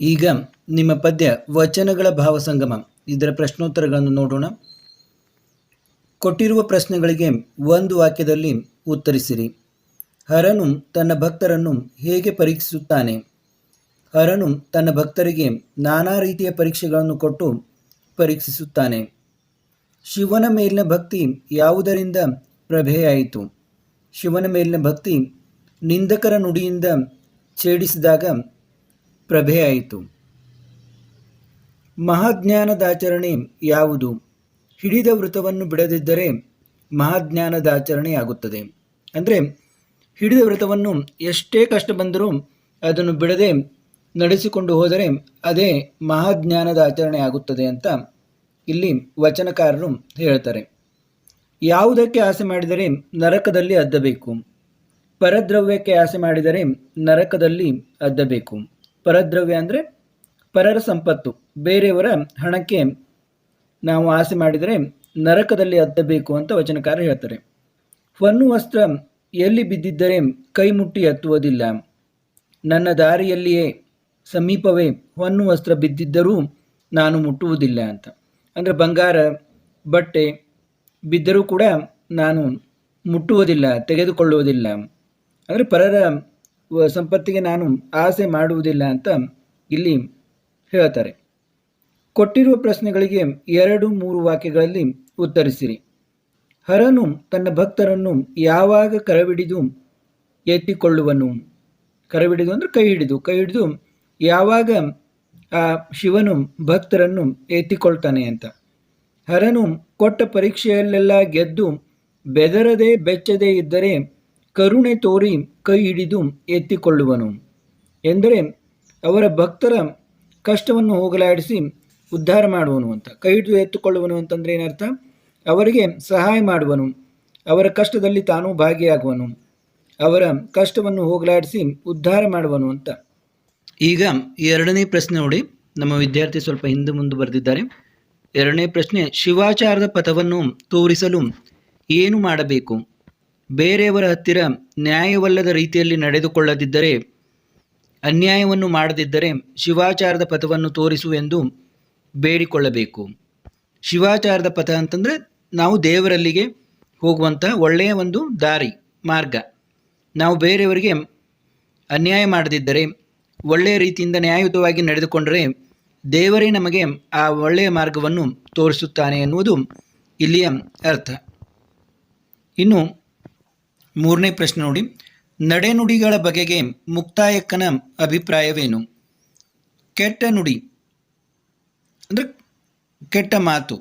ಈಗ ನಿಮ್ಮ ಪದ್ಯ ವಚನಗಳ ಭಾವಸಂಗಮ ಇದರ ಪ್ರಶ್ನೋತ್ತರಗಳನ್ನು ನೋಡೋಣ. ಕೊಟ್ಟಿರುವ ಪ್ರಶ್ನೆಗಳಿಗೆ ಒಂದು ವಾಕ್ಯದಲ್ಲಿ ಉತ್ತರಿಸಿರಿ. ಹರನು ತನ್ನ ಭಕ್ತರನ್ನು ಹೇಗೆ ಪರೀಕ್ಷಿಸುತ್ತಾನೆ? ಹರನು ತನ್ನ ಭಕ್ತರಿಗೆ ನಾನಾ ರೀತಿಯ ಪರೀಕ್ಷೆಗಳನ್ನು ಕೊಟ್ಟು ಪರೀಕ್ಷಿಸುತ್ತಾನೆ. ಶಿವನ ಮೇಲಿನ ಭಕ್ತಿ ಯಾವುದರಿಂದ ಪ್ರಭೆಯಾಯಿತು? ಶಿವನ ಮೇಲಿನ ಭಕ್ತಿ ನಿಂದಕರ ನುಡಿಯಿಂದ ಛೇಡಿಸಿದಾಗ ಪ್ರಭೆಯಾಯಿತು ಮಹಾಜ್ಞಾನದಾಚರಣೆ ಯಾವುದು? ಹಿಡಿದ ವೃತವನ್ನು ಬಿಡದಿದ್ದರೆ ಮಹಾಜ್ಞಾನದಾಚರಣೆಯಾಗುತ್ತದೆ. ಅಂದರೆ ಹಿಡಿದ ವ್ರತವನ್ನು ಎಷ್ಟೇ ಕಷ್ಟ ಬಂದರೂ ಅದನ್ನು ಬಿಡದೆ ನಡೆಸಿಕೊಂಡು ಹೋದರೆ ಅದೇ ಮಹಾಜ್ಞಾನದ ಆಚರಣೆ ಆಗುತ್ತದೆ ಅಂತ ಇಲ್ಲಿ ವಚನಕಾರರು ಹೇಳ್ತಾರೆ. ಯಾವುದಕ್ಕೆ ಆಸೆ ಮಾಡಿದರೆ ನರಕದಲ್ಲಿ ಅದ್ದಬೇಕು. ಪರದ್ರವ್ಯಕ್ಕೆ ಆಸೆ ಮಾಡಿದರೆ ನರಕದಲ್ಲಿ ಅದ್ದಬೇಕು. ಪರದ್ರವ್ಯ ಅಂದರೆ ಪರರ ಸಂಪತ್ತು. ಬೇರೆಯವರ ಹಣಕ್ಕೆ ನಾವು ಆಸೆ ಮಾಡಿದರೆ ನರಕದಲ್ಲಿ ಹತ್ತಬೇಕು ಅಂತ ವಚನಕಾರ ಹೇಳ್ತಾರೆ. ಹೊನ್ನು ವಸ್ತ್ರ ಎಲ್ಲಿ ಬಿದ್ದಿದ್ದರೆ ಕೈ ಮುಟ್ಟಿ ಹತ್ತುವುದಿಲ್ಲ. ನನ್ನ ದಾರಿಯಲ್ಲಿಯೇ ಸಮೀಪವೇ ಹೊನ್ನು ವಸ್ತ್ರ ಬಿದ್ದಿದ್ದರೂ ನಾನು ಮುಟ್ಟುವುದಿಲ್ಲ ಅಂತ. ಅಂದರೆ ಬಂಗಾರ, ಬಟ್ಟೆ ಬಿದ್ದರೂ ಕೂಡ ನಾನು ಮುಟ್ಟುವುದಿಲ್ಲ, ತೆಗೆದುಕೊಳ್ಳುವುದಿಲ್ಲ. ಅಂದರೆ ಪರರ ಸಂಪತ್ತಿಗೆ ನಾನು ಆಸೆ ಮಾಡುವುದಿಲ್ಲ ಅಂತ ಇಲ್ಲಿ ಹೇಳ್ತಾರೆ. ಕೊಟ್ಟಿರುವ ಪ್ರಶ್ನೆಗಳಿಗೆ ಎರಡು ಮೂರು ವಾಕ್ಯಗಳಲ್ಲಿ ಉತ್ತರಿಸಿರಿ. ಹರನು ತನ್ನ ಭಕ್ತರನ್ನು ಯಾವಾಗ ಕರವಿಡಿದು ಎತ್ತಿಕೊಳ್ಳುವನು? ಕರವಿಡಿದು ಅಂದರೆ ಕೈ ಹಿಡಿದು ಕೈ ಹಿಡಿದು ಯಾವಾಗ ಆ ಶಿವನು ಭಕ್ತರನ್ನು ಎತ್ತಿಕೊಳ್ತಾನೆ ಅಂತ. ಹರನು ಕೊಟ್ಟ ಪರೀಕ್ಷೆಯಲ್ಲೆಲ್ಲ ಗೆದ್ದು ಬೆದರದೆ ಬೆಚ್ಚದೆ ಇದ್ದರೆ ಕರುಣೆ ತೋರಿ ಕೈ ಹಿಡಿದು ಎತ್ತಿಕೊಳ್ಳುವನು. ಎಂದರೆ ಅವರ ಭಕ್ತರ ಕಷ್ಟವನ್ನು ಹೋಗಲಾಡಿಸಿ ಉದ್ಧಾರ ಮಾಡುವನು ಅಂತ. ಕೈ ಹಿಡಿದು ಎತ್ತುಕೊಳ್ಳುವನು ಅಂತಂದ್ರೆ ಏನರ್ಥ? ಅವರಿಗೆ ಸಹಾಯ ಮಾಡುವನು. ಅವರ ಕಷ್ಟದಲ್ಲಿ ತಾನೂ ಭಾಗಿಯಾಗುವನು. ಅವರ ಕಷ್ಟವನ್ನು ಹೋಗಲಾಡಿಸಿ ಉದ್ಧಾರ ಮಾಡುವನು ಅಂತ. ಈಗ ಎರಡನೇ ಪ್ರಶ್ನೆ ನೋಡಿ. ನಮ್ಮ ವಿದ್ಯಾರ್ಥಿ ಸ್ವಲ್ಪ ಹಿಂದೆ ಮುಂದೆ ಬರೆದಿದ್ದಾರೆ. ಎರಡನೇ ಪ್ರಶ್ನೆ, ಶಿವಾಚಾರದ ಪಥವನ್ನು ತೋರಿಸಲು ಏನು ಮಾಡಬೇಕು? ಬೇರೆಯವರ ಹತ್ತಿರ ನ್ಯಾಯವಲ್ಲದ ರೀತಿಯಲ್ಲಿ ನಡೆದುಕೊಳ್ಳದಿದ್ದರೆ, ಅನ್ಯಾಯವನ್ನು ಮಾಡದಿದ್ದರೆ ಶಿವಾಚಾರದ ಪಥವನ್ನು ತೋರಿಸು ಎಂದು ಬೇಡಿಕೊಳ್ಳಬೇಕು. ಶಿವಾಚಾರದ ಪಥ ಅಂತಂದರೆ ನಾವು ದೇವರಲ್ಲಿಗೆ ಹೋಗುವಂಥ ಒಳ್ಳೆಯ ಒಂದು ದಾರಿ, ಮಾರ್ಗ. ನಾವು ಬೇರೆಯವರಿಗೆ ಅನ್ಯಾಯ ಮಾಡದಿದ್ದರೆ, ಒಳ್ಳೆಯ ರೀತಿಯಿಂದ ನ್ಯಾಯಯುತವಾಗಿ ನಡೆದುಕೊಂಡರೆ ದೇವರೇ ನಮಗೆ ಆ ಒಳ್ಳೆಯ ಮಾರ್ಗವನ್ನು ತೋರಿಸುತ್ತಾನೆ ಎನ್ನುವುದು ಇಲ್ಲಿಯ ಅರ್ಥ. ಇನ್ನು ಮೂರನೇ ಪ್ರಶ್ನೆ ನೋಡಿ. ನಡೆನುಡಿಗಳ ಬಗೆಗೆ ಮುಕ್ತಾಯಕ್ಕನ ಅಭಿಪ್ರಾಯವೇನು? ಕೆಟ್ಟ ನುಡಿ, ಅಂದರೆ ಕೆಟ್ಟ ಮಾತು,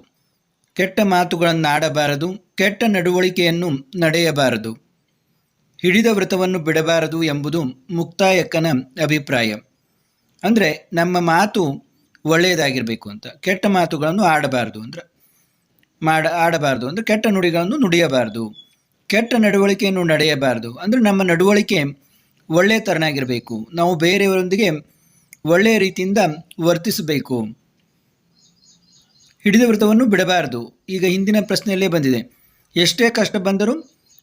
ಕೆಟ್ಟ ಮಾತುಗಳನ್ನು ಆಡಬಾರದು ಕೆಟ್ಟ ನಡವಳಿಕೆಯನ್ನು ನಡೆಯಬಾರದು, ಹಿಡಿದ ವ್ರತವನ್ನು ಬಿಡಬಾರದು ಎಂಬುದು ಮುಕ್ತಾಯಕ್ಕನ ಅಭಿಪ್ರಾಯ. ಅಂದರೆ ನಮ್ಮ ಮಾತು ಒಳ್ಳೆಯದಾಗಿರಬೇಕು ಅಂತ, ಕೆಟ್ಟ ಮಾತುಗಳನ್ನು ಆಡಬಾರದು ಅಂದ್ರೆ, ಮಾಡ, ಆಡಬಾರದು ಅಂದರೆ ಕೆಟ್ಟ ನುಡಿಗಳನ್ನು ನುಡಿಯಬಾರದು. ಕೆಟ್ಟ ನಡವಳಿಕೆಯನ್ನು ನಡೆಯಬಾರದು. ಅಂದರೆ ನಮ್ಮ ನಡವಳಿಕೆ ಒಳ್ಳೆಯ ತರನಾಗಿರಬೇಕು ನಾವು ಬೇರೆಯವರೊಂದಿಗೆ ಒಳ್ಳೆಯ ರೀತಿಯಿಂದ ವರ್ತಿಸಬೇಕು. ಹಿಡಿದ ವ್ರತವನ್ನು ಬಿಡಬಾರದು. ಈಗ ಹಿಂದಿನ ಪ್ರಶ್ನೆಯಲ್ಲೇ ಬಂದಿದೆ. ಎಷ್ಟೇ ಕಷ್ಟ ಬಂದರೂ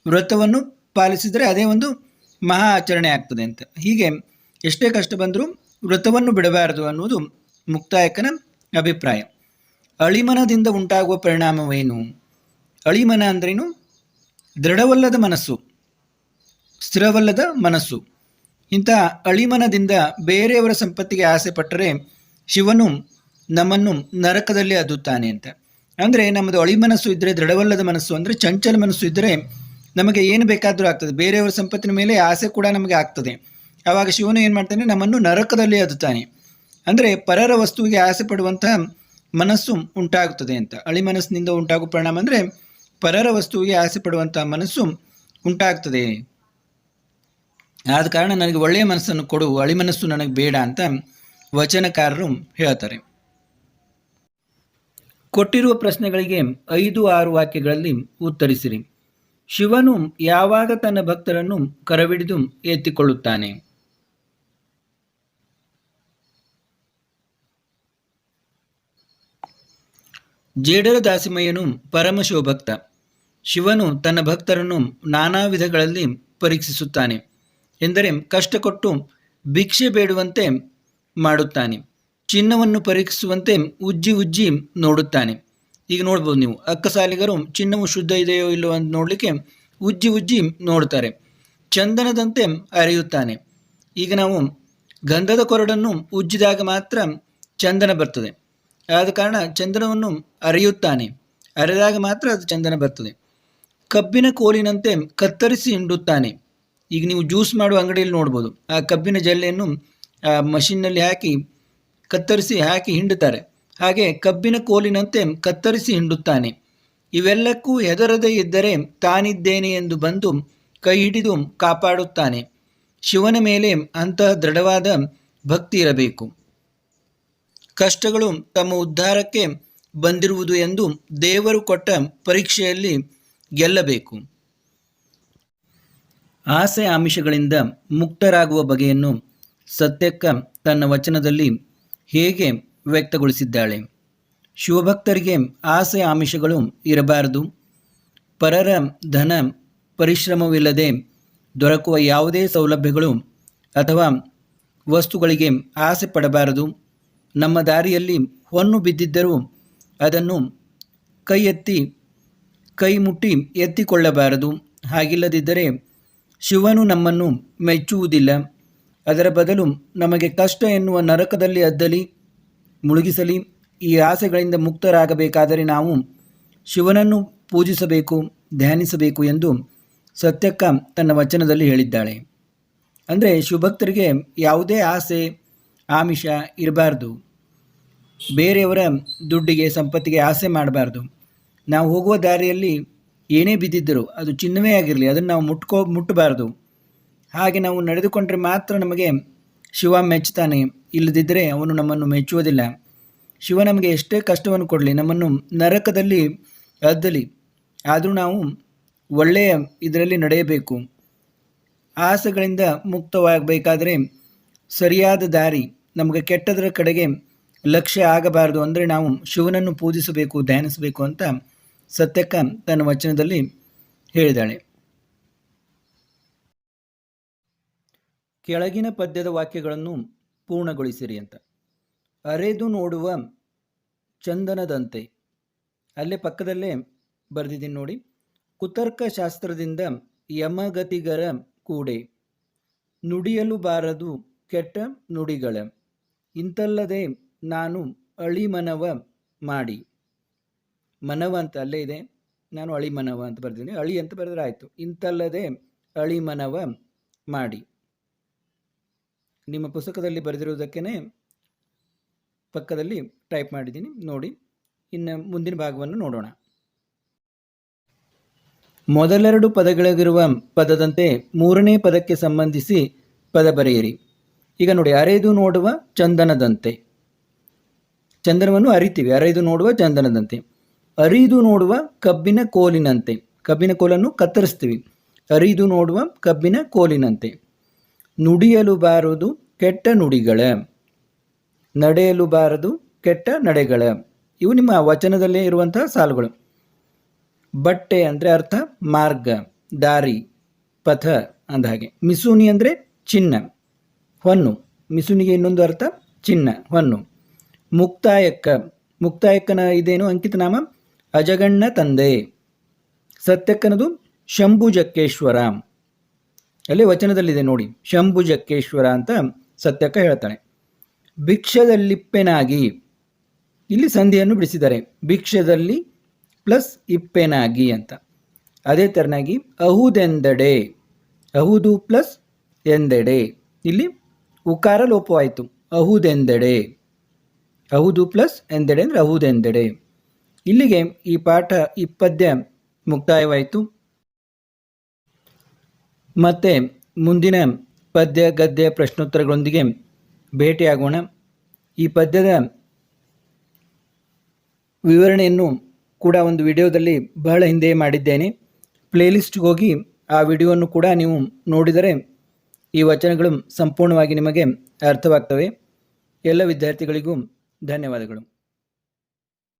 ವ್ರತವನ್ನು ಪಾಲಿಸಿದರೆ ಅದೇ ಒಂದು ಮಹಾ ಆಚರಣೆ ಆಗ್ತದೆ ಅಂತ. ಹೀಗೆ ಎಷ್ಟೇ ಕಷ್ಟ ಬಂದರೂ ವ್ರತವನ್ನು ಬಿಡಬಾರದು ಅನ್ನುವುದು ಮುಕ್ತಾಯಕನ ಅಭಿಪ್ರಾಯ. ಅಳಿಮನದಿಂದ ಉಂಟಾಗುವ ಪರಿಣಾಮವೇನು? ಅಳಿಮನ ಅಂದ್ರೇನು? ದೃಢವಲ್ಲದ ಮನಸ್ಸು, ಸ್ಥಿರವಲ್ಲದ ಮನಸ್ಸು. ಇಂಥ ಅಳಿಮನದಿಂದ ಬೇರೆಯವರ ಸಂಪತ್ತಿಗೆ ಆಸೆ ಪಟ್ಟರೆ ಶಿವನು ನಮ್ಮನ್ನು ನರಕದಲ್ಲಿ ಅದುತ್ತಾನೆ ಅಂತ. ಅಂದರೆ ನಮ್ಮದು ಅಳಿ ಮನಸ್ಸು ಇದ್ದರೆ ದೃಢವಲ್ಲದ ಮನಸ್ಸು, ಅಂದರೆ ಚಂಚಲ ಮನಸ್ಸು ಇದ್ದರೆ ನಮಗೆ ಏನು ಬೇಕಾದರೂ ಆಗ್ತದೆ. ಬೇರೆಯವರ ಸಂಪತ್ತಿನ ಮೇಲೆ ಆಸೆ ಕೂಡ ನಮಗೆ ಆಗ್ತದೆ. ಆವಾಗ ಶಿವನು ಏನು ಮಾಡ್ತಾನೆ? ನಮ್ಮನ್ನು ನರಕದಲ್ಲಿ ಅದುತ್ತಾನೆ. ಅಂದರೆ ಪರರ ವಸ್ತುವಿಗೆ ಆಸೆ ಪಡುವಂತಹ ಮನಸ್ಸು ಉಂಟಾಗುತ್ತದೆ ಅಂತ. ಅಳಿ ಮನಸ್ಸಿನಿಂದ ಉಂಟಾಗುವ ಪರಿಣಾಮ ಅಂದರೆ ಪರರ ವಸ್ತುವಿಗೆ ಆಸೆ ಪಡುವಂಥ ಮನಸ್ಸು ಉಂಟಾಗ್ತದೆ. ಆದ ಕಾರಣ ನನಗೆ ಒಳ್ಳೆಯ ಮನಸ್ಸನ್ನು ಕೊಡು, ಅಳಿ ಮನಸ್ಸು ನನಗೆ ಬೇಡ ಅಂತ ವಚನಕಾರರು ಹೇಳ್ತಾರೆ. ಕೊಟ್ಟಿರುವ ಪ್ರಶ್ನೆಗಳಿಗೆ ಐದು ಆರು ವಾಕ್ಯಗಳಲ್ಲಿ ಉತ್ತರಿಸಿರಿ. ಶಿವನು ಯಾವಾಗ ತನ್ನ ಭಕ್ತರನ್ನು ಕರವಿಡಿದು ಎತ್ತಿಕೊಳ್ಳುತ್ತಾನೆ? ಜೇಡರ ದಾಸಿಮಯ್ಯನು ಪರಮಶಿವಭಕ್ತ. ಶಿವನು ತನ್ನ ಭಕ್ತರನ್ನು ನಾನಾ ವಿಧಗಳಲ್ಲಿ ಪರೀಕ್ಷಿಸುತ್ತಾನೆ ಎಂದರೆ ಕಷ್ಟ ಕೊಟ್ಟು ಭಿಕ್ಷೆ ಬೇಡುವಂತೆ ಮಾಡುತ್ತಾನೆ, ಚಿನ್ನವನ್ನು ಪರೀಕ್ಷಿಸುವಂತೆ ಉಜ್ಜಿ ಉಜ್ಜಿ ನೋಡುತ್ತಾನೆ. ಈಗ ನೋಡ್ಬೋದು ನೀವು, ಅಕ್ಕಸಾಲಿಗರು ಚಿನ್ನವು ಶುದ್ಧ ಇದೆಯೋ ಇಲ್ಲವೋ ಅಂತ ನೋಡಲಿಕ್ಕೆ ಉಜ್ಜಿ ಉಜ್ಜಿ ನೋಡ್ತಾರೆ, ಚಂದನದಂತೆ ಅರಿಯುತ್ತಾನೆ. ಈಗ ನಾವು ಗಂಧದ ಕೊರಡನ್ನು ಉಜ್ಜಿದಾಗ ಮಾತ್ರ ಚಂದನ ಬರ್ತದೆ, ಆದ ಕಾರಣ ಚಂದನವನ್ನು ಅರಿಯುತ್ತಾನೆ, ಅರೆದಾಗ ಮಾತ್ರ ಅದು ಚಂದನ ಬರ್ತದೆ. ಕಬ್ಬಿನ ಕೋಲಿನಂತೆ ಕತ್ತರಿಸಿ ಹಿಂಡುತ್ತಾನೆ. ಈಗ ನೀವು ಜ್ಯೂಸ್ ಮಾಡುವ ಅಂಗಡಿಯಲ್ಲಿ ನೋಡ್ಬೋದು. ಆ ಕಬ್ಬಿನ ಜಲ್ಲೆಯನ್ನು, ಆ ಮಷಿನ್ನಲ್ಲಿ ಹಾಕಿ, ಕತ್ತರಿಸಿ ಹಾಕಿ ಹಿಂಡುತ್ತಾರೆ. ಹಾಗೆ ಕಬ್ಬಿನ ಕೋಲಿನಂತೆ ಕತ್ತರಿಸಿ ಹಿಂಡುತ್ತಾನೆ. ಇವೆಲ್ಲಕ್ಕೂ ಹೆದರದೇ ಇದ್ದರೆ ತಾನಿದ್ದೇನೆ ಎಂದು ಬಂದು ಕೈ ಹಿಡಿದು ಕಾಪಾಡುತ್ತಾನೆ. ಶಿವನ ಮೇಲೆ ಅಂತಹ ದೃಢವಾದ ಭಕ್ತಿ ಇರಬೇಕು. ಕಷ್ಟಗಳು ತಮ್ಮ ಉದ್ಧಾರಕ್ಕೆ ಬಂದಿರುವುದು ಎಂದು ದೇವರು ಕೊಟ್ಟ ಪರೀಕ್ಷೆಯಲ್ಲಿ ಗೆಲ್ಲಬೇಕು. ಆಸೆ ಆಮಿಷಗಳಿಂದ ಮುಕ್ತರಾಗುವ ಬಗೆಯನ್ನು ಸತ್ಯಕ್ಕ ತನ್ನ ವಚನದಲ್ಲಿ ಹೇಗೆ ವ್ಯಕ್ತಗೊಳಿಸಿದ್ದಾಳೆ. ಶಿವಭಕ್ತರಿಗೆ ಆಸೆ ಆಮಿಷಗಳು ಇರಬಾರದು. ಪರರ ಧನ ಪರಿಶ್ರಮವಿಲ್ಲದೆ ದೊರಕುವ ಯಾವುದೇ ಸೌಲಭ್ಯಗಳು ಅಥವಾ ವಸ್ತುಗಳಿಗೆ ಆಸೆ ಪಡಬಾರದು. ನಮ್ಮ ದಾರಿಯಲ್ಲಿ ಹೊನ್ನು ಬಿದ್ದಿದ್ದರೂ ಅದನ್ನು ಕೈ ಎತ್ತಿ ಕೈ ಮುಟ್ಟಿ ಎತ್ತಿಕೊಳ್ಳಬಾರದು. ಹಾಗಿಲ್ಲದಿದ್ದರೆ ಶಿವನು ನಮ್ಮನ್ನು ಮೆಚ್ಚುವುದಿಲ್ಲ. ಅದರ ಬದಲು ನಮಗೆ ಕಷ್ಟ ಎನ್ನುವ ನರಕದಲ್ಲಿ ಅದ್ದಲಿ ಮುಳುಗಿಸಲಿ. ಈ ಆಸೆಗಳಿಂದ ಮುಕ್ತರಾಗಬೇಕಾದರೆ ನಾವು ಶಿವನನ್ನು ಪೂಜಿಸಬೇಕು, ಧ್ಯಾನಿಸಬೇಕು ಎಂದು ಸತ್ಯಕ್ಕ ತನ್ನ ವಚನದಲ್ಲಿ ಹೇಳಿದ್ದಾಳೆ. ಅಂದರೆ ಶಿವಭಕ್ತರಿಗೆ ಯಾವುದೇ ಆಸೆ, ಆಮಿಷ ಇರಬಾರ್ದು. ಬೇರೆಯವರ ದುಡ್ಡಿಗೆ, ಸಂಪತ್ತಿಗೆ ಆಸೆ ಮಾಡಬಾರ್ದು. ನಾವು ಹೋಗುವ ದಾರಿಯಲ್ಲಿ ಏನೇ ಬಿದ್ದಿದ್ದರೂ ಅದು ಚಿನ್ನವೇ ಆಗಿರಲಿ, ಅದನ್ನು ನಾವು ಮುಟ್ಕೋ, ಮುಟ್ಟಬಾರ್ದು. ಹಾಗೆ ನಾವು ನಡೆದುಕೊಂಡ್ರೆ ಮಾತ್ರ ನಮಗೆ ಶಿವ ಮೆಚ್ಚುತ್ತಾನೆ ಇಲ್ಲದಿದ್ದರೆ ಅವನು ನಮ್ಮನ್ನು ಮೆಚ್ಚುವುದಿಲ್ಲ. ಶಿವ ನಮಗೆ ಎಷ್ಟೇ ಕಷ್ಟವನ್ನು ಕೊಡಲಿ, ನಮ್ಮನ್ನು ನರಕದಲ್ಲಿ ಅದ್ದಲಿ ಆದರೂ ನಾವು ಒಳ್ಳೆಯ ಇದರಲ್ಲಿ ನಡೆಯಬೇಕು. ಆಸೆಗಳಿಂದ ಮುಕ್ತವಾಗಬೇಕಾದರೆ ಸರಿಯಾದ ದಾರಿ, ನಮಗೆ ಕೆಟ್ಟದರ ಕಡೆಗೆ ಲಕ್ಷ್ಯ ಆಗಬಾರದು. ಅಂದರೆ ನಾವು ಶಿವನನ್ನು ಪೂಜಿಸಬೇಕು, ಧ್ಯಾನಿಸಬೇಕು ಅಂತ ಸತ್ಯಕ್ಕ ತನ್ನ ವಚನದಲ್ಲಿ ಹೇಳಿದಾಳೆ ಕೆಳಗಿನ ಪದ್ಯದ ವಾಕ್ಯಗಳನ್ನು ಪೂರ್ಣಗೊಳಿಸಿರಿ ಅಂತ. ಅರೆದು ನೋಡುವ ಚಂದನದಂತೆ. ಅಲ್ಲೇ ಪಕ್ಕದಲ್ಲೇ ಬರೆದಿದ್ದೀನಿ ನೋಡಿ. ಕುತರ್ಕ ಶಾಸ್ತ್ರದಿಂದ ಯಮಗತಿಗರ ಕೂಡೆ. ನುಡಿಯಲು ಬಾರದು ಕೆಟ್ಟ ನುಡಿಗಳ. ಇಂತಲ್ಲದೆ ನಾನು ಅಳಿಮನವ ಮಾಡಿ. ಮನವ ಅಂತ ಅಲ್ಲೇ ಇದೆ. ನಾನು ಅಳಿ ಮನವ ಅಂತ ಬರ್ತೀನಿ ಅಳಿ ಅಂತ ಬರೆದ್ರೆ ಆಯಿತು. ಇಂತಲ್ಲದೆ ಅಳಿಮನವ ಮಾಡಿ. ನಿಮ್ಮ ಪುಸ್ತಕದಲ್ಲಿ ಬರೆದಿರುವುದಕ್ಕೇ ಪಕ್ಕದಲ್ಲಿ ಟೈಪ್ ಮಾಡಿದ್ದೀನಿ. ನೋಡಿ, ಇನ್ನು ಮುಂದಿನ ಭಾಗವನ್ನು ನೋಡೋಣ. ಮೊದಲೆರಡು ಪದಗಳಿಗಿರುವ ಪದದಂತೆ ಮೂರನೇ ಪದಕ್ಕೆ ಸಂಬಂಧಿಸಿ ಪದ ಬರೆಯಿರಿ. ಈಗ ನೋಡಿ, ಅರೆದು ನೋಡುವ ಚಂದನದಂತೆ. ಚಂದನವನ್ನು ಅರಿತೀವಿ. ಅರೆದು ನೋಡುವ ಚಂದನದಂತೆ. ಅರಿದು ನೋಡುವ ಕಬ್ಬಿನ ಕೋಲಿನಂತೆ. ಕಬ್ಬಿನ ಕೋಲನ್ನು ಕತ್ತರಿಸ್ತೀವಿ. ಅರಿದು ನೋಡುವ ಕಬ್ಬಿನ ಕೋಲಿನಂತೆ. ನುಡಿಯಲು ಬಾರದು ಕೆಟ್ಟ ನುಡಿಗಳ. ನಡೆಯಲು ಬಾರದು ಕೆಟ್ಟ ನಡೆಗಳ. ಇವು ನಿಮ್ಮ ವಚನದಲ್ಲೇ ಇರುವಂತಹ ಸಾಲುಗಳು. ಬಟ್ಟೆ ಅಂದರೆ ಅರ್ಥ ಮಾರ್ಗ, ದಾರಿ, ಪಥ ಅಂದ ಹಾಗೆ. ಮಿಸುನಿ ಅಂದರೆ ಚಿನ್ನ, ಹೊನ್ನು. ಮಿಸುನಿಗೆ ಇನ್ನೊಂದು ಅರ್ಥ ಚಿನ್ನ, ಹೊನ್ನು. ಮುಕ್ತಾಯಕ್ಕ ಮುಕ್ತಾಯಕ್ಕನ ಇದೇನು ಅಂಕಿತ ನಾಮ? ಅಜಗಣ್ಣ ತಂದೆ. ಸತ್ಯಕ್ಕನದು ಶಂಭುಜಕ್ಕೇಶ್ವರ. ಅಲ್ಲಿ ವಚನದಲ್ಲಿದೆ ನೋಡಿ, ಶಂಭುಜಕ್ಕೇಶ್ವರ ಅಂತ ಸತ್ಯಕ್ಕ ಹೇಳ್ತಾನೆ. ಭಿಕ್ಷದಲ್ಲಿಪ್ಪೆನಾಗಿ. ಇಲ್ಲಿ ಸಂಧಿಯನ್ನು ಬಿಡಿಸಿದ್ದಾರೆ. ಭಿಕ್ಷದಲ್ಲಿ ಪ್ಲಸ್ ಇಪ್ಪೆನಾಗಿ ಅಂತ. ಅದೇ ಥರನಾಗಿ ಅಹುದೆಂದೆಡೆ. ಅಹುದು ಪ್ಲಸ್ ಎಂದೆಡೆ. ಇಲ್ಲಿ ಉಕಾರ ಲೋಪವಾಯಿತು ಅಹುದೆಂದೆಡೆ. ಅಹುದು ಪ್ಲಸ್ ಎಂದೆಡೆ ಅಂದರೆ ಅಹುದೆಂದೆಡೆ. ಇಲ್ಲಿಗೆ ಈ ಪಾಠ ಈ ಪದ್ಯ ಮುಕ್ತಾಯವಾಯಿತು. ಮತ್ತೆ ಮುಂದಿನ ಪದ್ಯ, ಗದ್ಯ ಪ್ರಶ್ನೋತ್ತರಗಳೊಂದಿಗೆ ಭೇಟಿಯಾಗೋಣ. ಈ ಪದ್ಯದ ವಿವರಣೆಯನ್ನು ಕೂಡ ಒಂದು ವಿಡಿಯೋದಲ್ಲಿ ಬಹಳ ಹಿಂದೆ ಮಾಡಿದ್ದೇನೆ. ಪ್ಲೇಲಿಸ್ಟ್ಗೆ ಹೋಗಿ ಆ ವಿಡಿಯೋವನ್ನು ಕೂಡ ನೀವು ನೋಡಿದರೆ ಈ ವಚನಗಳು ಸಂಪೂರ್ಣವಾಗಿ ನಿಮಗೆ ಅರ್ಥವಾಗ್ತವೆ. ಎಲ್ಲ ವಿದ್ಯಾರ್ಥಿಗಳಿಗೂ ಧನ್ಯವಾದಗಳು.